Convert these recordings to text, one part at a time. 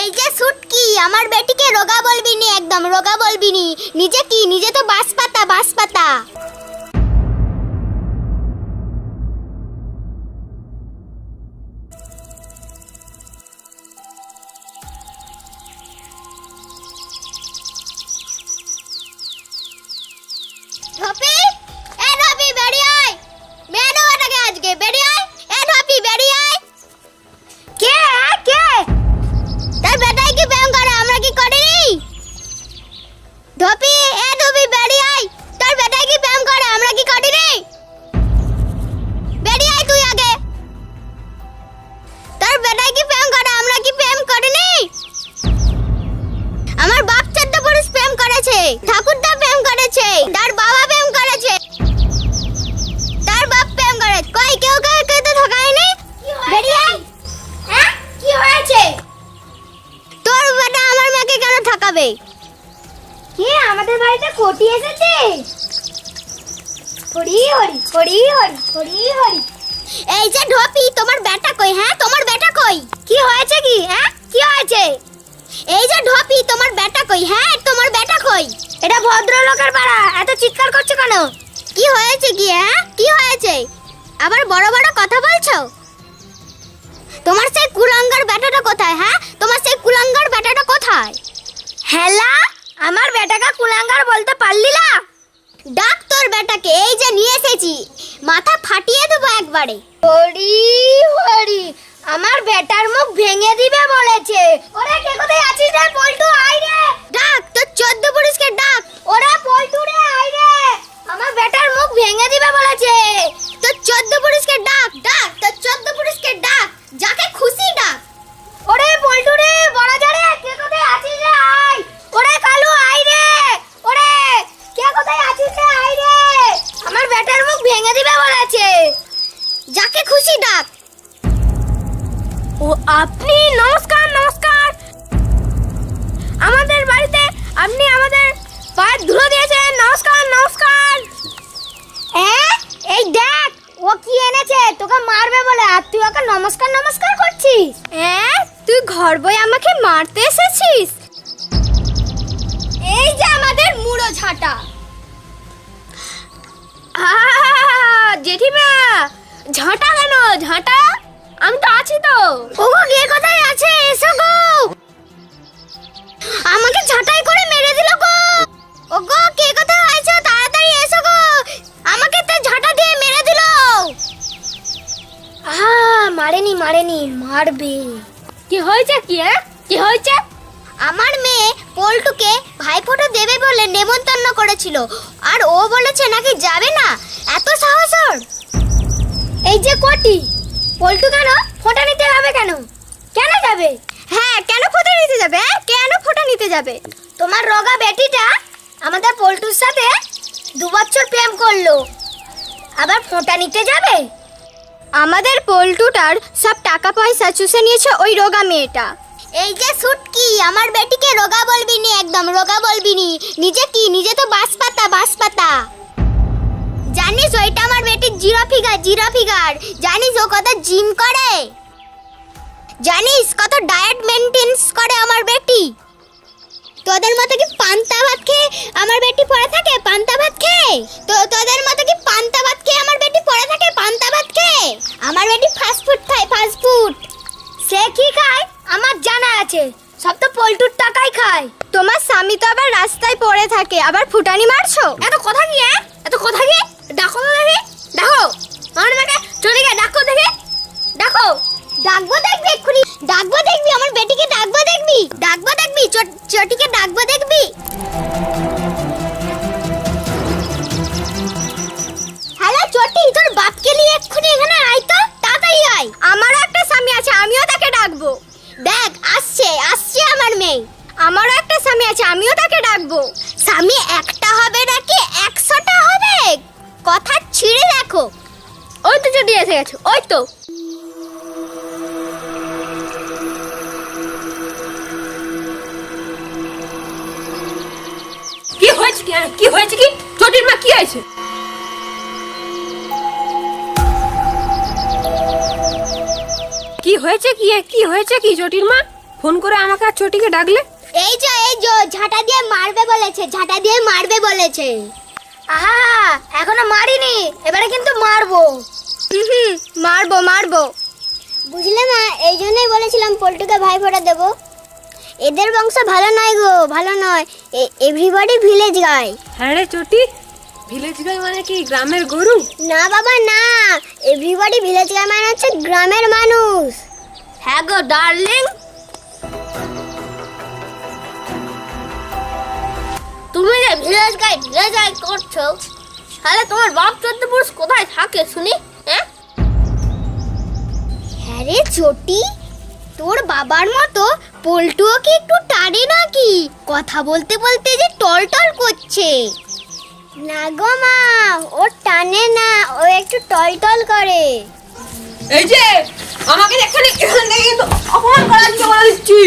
এই যে সুটকি, আমার বেটিকে রোগা বলবি নি একদম, রোগা বলবি নি। নিজে কি? নিজে তো বাঁশ পাতা বাঁশ পাতা আমাদের বাড়িতে কোটি এসেছে। হরি হরি হরি হরি হরি হরি এই যে ঢপি, তোমার বেটা কই হ্যাঁ? তোমার বেটা কই? কি হয়েছে কি হ্যাঁ? কি হয়েছে? এই যে ঢপি, তোমার বেটা কই হ্যাঁ? তোমার বেটা কই? এটা ভদ্রলোকের পাড়া, এত চিৎকার করছ কেন? কি হয়েছে কি হ্যাঁ? কি হয়েছে? আবার বড় বড় কথা বলছো? তোমার সেই কুলাঙ্গার বেটাটা কোথায় হ্যাঁ? তোমার সেই কুলাঙ্গার বেটাটা কোথায় হেলা আমার বেটাকে কুলাঙ্গার বলতে পারলি না ডাক তোর বেটাকে এই যে নিয়ে এসেছি মাথা ফাটিয়ে দেবো একবারে। হরি হরি, আমার বেটার মুখ ভেঙে দিবে বলেছে। ওরে কে কোথায় আছিস রে পল্টু? আই রে। ডাক, তোর চোদ্দ পুরুষকে ডাক। ওরা পল্টু রে আই রে। আমার বেটার মুখ ভেঙে দিবে বলেছে। তোর চোদ্দ পুরুষকে ডাক ডাক, তোর চোদ্দ পুরুষকে ডাক। যাকে খুশি ডাক। ওরে পল্টু রে, বড় জারে কে কোথায় আছিস রে? আই ওরে কালু আই রে। ওরে, কে কোথায় আছিস রে? আই রে। আমার বেটার মুখ ভেঙে দিবে বলেছে। যাকে খুশি ডাক। ও আপনি নমস্কার নমস্কার। আমাদের বাড়িতে আপনি আমাদের পায়ের ধুলো দিয়েছেন। নমস্কার নমস্কার। হ্যাঁ এই দেখ ও কি এনেছে? তোকে মারবে বলে। আর তুই ওকে নমস্কার নমস্কার করছিস? হ্যাঁ তুই ঘর বই আমাকে মারতে এসেছিস? এই যে আমাদের মুড়ো ঝাঁটা। জেঠিমা ঝাঁটা কেন? ঝাঁটা? আমি তো আছি তো। ওগো কে কোথায় আছে? এসো গো। আমাকে ঝাঁটাই করে মেরে দিল গো। ওগো কে কোথায় আছো? তাড়াতাড়ি এসো গো। আমাকে তো ঝাঁটা দিয়ে মেরে দিল। আহ মারেনি মারেনি মারবে। কি হয়েছে কি হ্যাঁ? কি হয়েছে? আমার মেয়ে পল্টুকে ভাইফোঁটা দেবে বলে নেমন্তন্ন করেছিল। আর ও বলেছে নাকি যাবে না? এত সাহস ওর। এই যে কটি পল্টু কেন? ফোঁটা নিতে যাবে কেন? কেন যাবে? হ্যাঁ কেন ফোঁটা নিতে যাবে? হ্যাঁ? কেন ফোঁটা নিতে যাবে? তোমার রোগা বেটিটা আমাদের পল্টুর সাথে দু বছর প্রেম করল। আবার ফোঁটা নিতে যাবে? আমাদের পল্টুটার সব টাকা পয়সা চুষে নিয়েছে ওই রোগা মেয়েটা। এই যে সুটকি আমার বেটিকে রোগা বলবি নি একদম রোগা বলবি নি। নিজে কি? নিজে তো বাস পাতা বাস পাতা জানিস ওইটা আমার জিরো ফিগার জিরো ফিগার জানিস ও কত জিম করে? জানিস কত ডায়েট মেনটেন্স করে আমার বেটি? তোদের মতো কি পান্তা ভাত খেয়ে আমার বেটি পড়ে থাকে? পান্তা ভাত খেয়ে? তো তোদের মতো কি পান্তা ভাত খেয়ে আমার বেটি পড়ে থাকে? পান্তা ভাত খেয়ে? আমার বেটি ফাস্ট ফুড খায় ফাস্ট ফুড সে কি খায়? আমার জানা আছে। সব তো পল্টুর টাকাই খায়। তোমার স্বামী তো আবার রাস্তায় পড়ে থাকে। আবার ফুটানি মারছো? এত কথা কি হ্যাঁ? এত কথা কি? ডাকো তো দেখি আমার মেয়েকে গে ডাকো দেখি। ডাকো। ডাকবো দেখবি এক্ষুনি। ডাকবো দেখবি, আমার বেটিকে ডাকবো দেখবি। ডাকবো দেখবি চটিকে ডাকবো দেখবি। হ্যালো চটি, তোর বাপকে নিয়ে এক্ষুনি এখানে আয় তো, তাড়াতাড়ি আয়। আমারও একটা স্বামী আছে, আমিও তাকে ডাকবো। দেখ, আসছে আসছে আমার মেয়ে। আমারও একটা স্বামী আছে, আমিও তাকে ডাকবো। স্বামী একটা হবে নাকি, একশোটা হবে? কথা ছিঁড়ে দেখো। ওই তো চটি এসে গেছে ওই তো। কি হয়েছে কি? কি হয়েছে কি? চটির মা কি হয়েছে? কি হয়েছে কি? কি হয়েছে কি চটির মা? ফোন করে আমাকে আর চটিকে ডাকলে? এই যে এই যে ঝাঁটা দিয়ে মারবে বলেছে ঝাঁটা দিয়ে মারবে বলেছে। আহা এখনও মারিনি। এবারে কিন্তু মারবো। হুম মারবো মারবো। বুঝলে মা এই জন্যই বলেছিলাম পল্টুকে ভাই ফোঁটা দেবো। এদের বংশ ভালো নয় গো ভালো নয়। এভরিবডি ভিলেজ গায় হ্যাঁ রে চটি ভিলেজ গাই মানে কি গ্রামের গরু? না বাবা না। এভরিবডি ভিলেজ গায় মানে হচ্ছে গ্রামের মানুষ। হ্যাঁ গো ডার্লিং তুমি ভিলেজ গাই ভিলেজ গাই করছ? তাহলে তোমার বাপ চোদ্দ পুরুষ কোথায় থাকে, শুনি? হ্যাঁ? হ্যাঁ চটি, তোর বাবার মতো পল্টুও কি একটু টানে নাকি? কথা বলতে বলতে যে টল টল করছে। না গো মা, ও টানে না, ও একটু টল টল করে। এই যে, আমাকে এখানে এখান থেকে অপমান করা হচ্ছে বলে দিচ্ছি।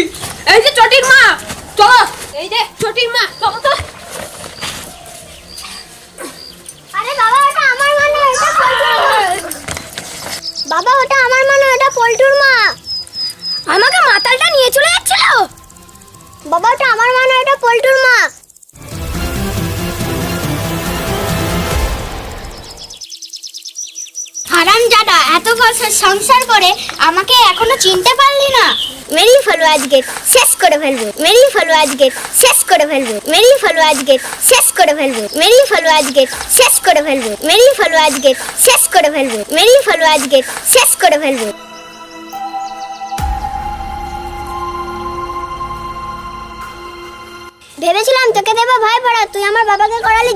এত বছর সংসার করে আমাকে এখনও চিনতে পারলি না? মেরি ফেলব আজকে, শেষ করে ফেলব। মেরি ফেলব আজকে, শেষ করে ফেলব। মেরি ফেলব আজকে, শেষ করে ফেলব। মেরি ফেলব আজকে, শেষ করে ফেলব। মেরি ফেলব আজকে, শেষ করে ফেলব। মেরি ফেলব আজকে, শেষ করে ফেলব। ভেবেছিলাম তোকে দেবো ভাই পড়া তুই আমার বাবাকে করালি